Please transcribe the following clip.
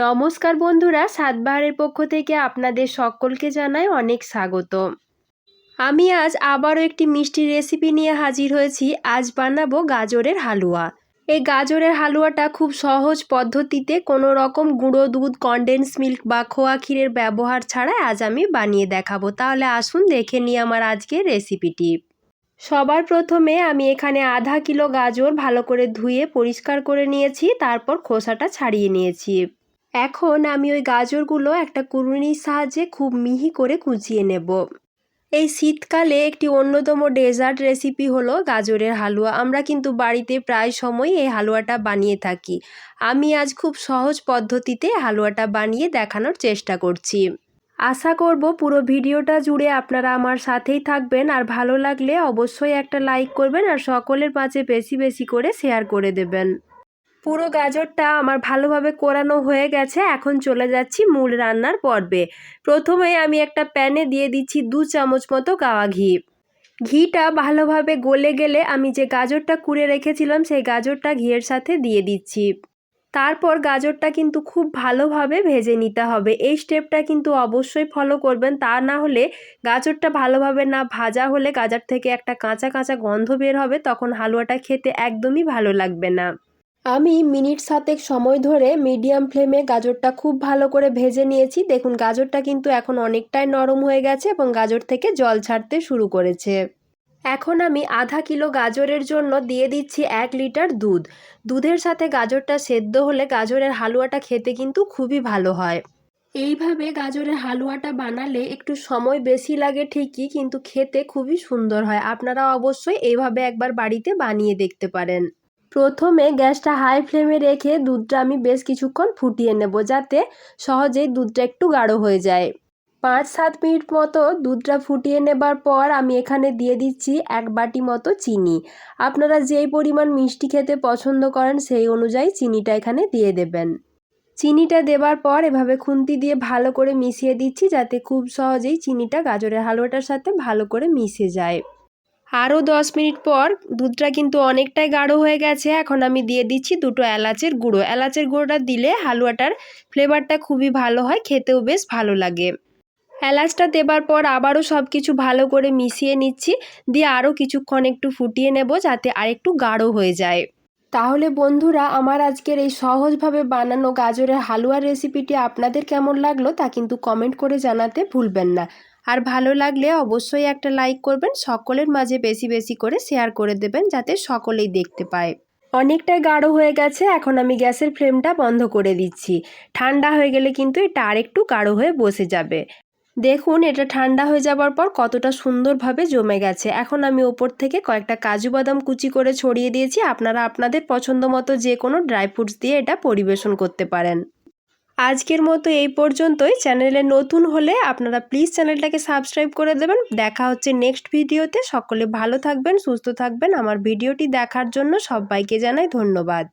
নমস্কার বন্ধুরা, সাতবাহারের পক্ষ থেকে আপনাদের সকলকে জানাই অনেক স্বাগত। আমি আজ আবারও একটি মিষ্টি রেসিপি নিয়ে হাজির হয়েছি। আজ বানাবো গাজরের হালুয়া। এই গাজরের হালুয়াটা খুব সহজ পদ্ধতিতে কোনো রকম গুঁড়ো দুধ কনডেন্স মিল্ক বা খোয়া ক্ষীরের ব্যবহার ছাড়া আজ আমি বানিয়ে দেখাবো। তাহলে আসুন দেখে নিই আমার আজকের রেসিপিটি। সবার প্রথমে আমি এখানে আধা কিলো গাজর ভালো করে ধুয়ে পরিষ্কার করে নিয়েছি, তারপর খোসাটা ছাড়িয়ে নিয়েছি। এখন আমি ওই গাজরগুলো একটা কুড়ুনির সাহায্যে খুব মিহি করে কুচিয়ে নেব। এই শীতকালে একটি অন্যতম ডেজার্ট রেসিপি হলো গাজরের হালুয়া। আমরা কিন্তু বাড়িতে প্রায় সময় এই হালুয়াটা বানিয়ে থাকি। আমি আজ খুব সহজ পদ্ধতিতে হালুয়াটা বানিয়ে দেখানোর চেষ্টা করছি। আশা করব পুরো ভিডিওটা জুড়ে আপনারা আমার সাথেই থাকবেন। আর ভালো লাগলে অবশ্যই একটা লাইক করবেন আর সকলের মাঝে বেশি বেশি করে শেয়ার করে দেবেন। পুরো গাজরটা আমার ভালোভাবে কোরানো হয়ে গেছে। এখন চলে যাচ্ছি মূল রান্নার পর্বে। প্রথমে আমি একটা প্যানে দিয়ে দিচ্ছি দু চামচ মতো গাওয়া ঘি। ঘিটা ভালোভাবে গলে গেলে আমি যে গাজরটা কুড়ে রেখেছিলাম, সেই গাজরটা ঘিয়ের সাথে দিয়ে দিচ্ছি। তারপর গাজরটা কিন্তু খুব ভালোভাবে ভেজে নিতে হবে। এই স্টেপটা কিন্তু অবশ্যই ফলো করবেন। তা না হলে গাজরটা ভালোভাবে না ভাজা হলে গাজর থেকে একটা কাঁচা কাঁচা গন্ধ বের হবে। তখন হালুয়াটা খেতে একদমই ভালো লাগবে না। আমি মিনিট সাতেক সময় ধরে মিডিয়াম ফ্লেমে গাজরটা খুব ভালো করে ভেজে নিয়েছি। দেখুন, গাজরটা কিন্তু এখন অনেকটাই নরম হয়ে গেছে এবং গাজর থেকে জল ছাড়তে শুরু করেছে। এখন আমি আধা কিলো গাজরের জন্য দিয়ে দিচ্ছি এক লিটার দুধ। দুধের সাথে গাজরটা সেদ্ধ হলে গাজরের হালুয়াটা খেতে কিন্তু খুবই ভালো হয়। এইভাবে গাজরের হালুয়াটা বানালে একটু সময় বেশি লাগে ঠিকই, কিন্তু খেতে খুবই সুন্দর হয়। আপনারা অবশ্যই এইভাবে একবার বাড়িতে বানিয়ে দেখতে পারেন। প্রথমে গ্যাসটা হাই ফ্লেমে রেখে দুধটা আমি বেশ কিছুক্ষণ ফুটিয়ে নেব যাতে সহজেই দুধটা একটু গাঢ় হয়ে যায়। পাঁচ সাত মিনিট মতো দুধটা ফুটিয়ে নেবার পর আমি এখানে দিয়ে দিচ্ছি এক বাটি মতো চিনি। আপনারা যেই পরিমাণ মিষ্টি খেতে পছন্দ করেন সেই অনুযায়ী চিনিটা এখানে দিয়ে দেবেন। চিনিটা দেবার পর এভাবে খুন্তি দিয়ে ভালো করে মিশিয়ে দিচ্ছি যাতে খুব সহজেই চিনিটা গাজরের হালুয়াটার সাথে ভালো করে মিশে যায়। আরও দশ মিনিট পর দুধটা কিন্তু অনেকটাই গাঢ় হয়ে গেছে। এখন আমি দিয়ে দিচ্ছি দুটো এলাচের গুঁড়ো। এলাচের গুঁড়োটা দিলে হালুয়াটার ফ্লেভারটা খুবই ভালো হয়, খেতেও বেশ ভালো লাগে। এলাচটা দেবার পর আবারও সব কিছু ভালো করে মিশিয়ে নিচ্ছি। দিয়ে আরও কিছুক্ষণ একটু ফুটিয়ে নেব যাতে আরেকটু গাঢ় হয়ে যায়। তাহলে বন্ধুরা, আমার আজকের এই সহজভাবে বানানো গাজরের হালুয়ার রেসিপিটি আপনাদের কেমন লাগল তা কিন্তু কমেন্ট করে জানাতে ভুলবেন না। আর ভালো লাগলে অবশ্যই একটা লাইক করবেন, সকলের মাঝে বেশি বেশি করে শেয়ার করে দেবেন যাতে সকলেই দেখতে পায়। অনেকটাই গাঢ় হয়ে গেছে, এখন আমি গ্যাসের ফ্লেমটা বন্ধ করে দিচ্ছি। ঠান্ডা হয়ে গেলে কিন্তু এটা আরেকটু গাঢ় হয়ে বসে যাবে। দেখুন, এটা ঠান্ডা হয়ে যাবার পর কতটা সুন্দরভাবে জমে গেছে। এখন আমি ওপর থেকে কয়েকটা কাজু বাদাম কুচি করে ছড়িয়ে দিয়েছি। আপনারা আপনাদের পছন্দ মতো যে কোনো ড্রাই ফ্রুটস দিয়ে এটা পরিবেশন করতে পারেন। আজকের মতো এই পর্যন্তই। চ্যানেলে নতুন হলে আপনারা প্লিজ চ্যানেলটাকে সাবস্ক্রাইব করে দেবেন। দেখা হচ্ছে নেক্সট ভিডিওতে। সকলে ভালো থাকবেন, সুস্থ থাকবেন। আমার ভিডিওটি দেখার জন্য সবাইকে জানাই ধন্যবাদ।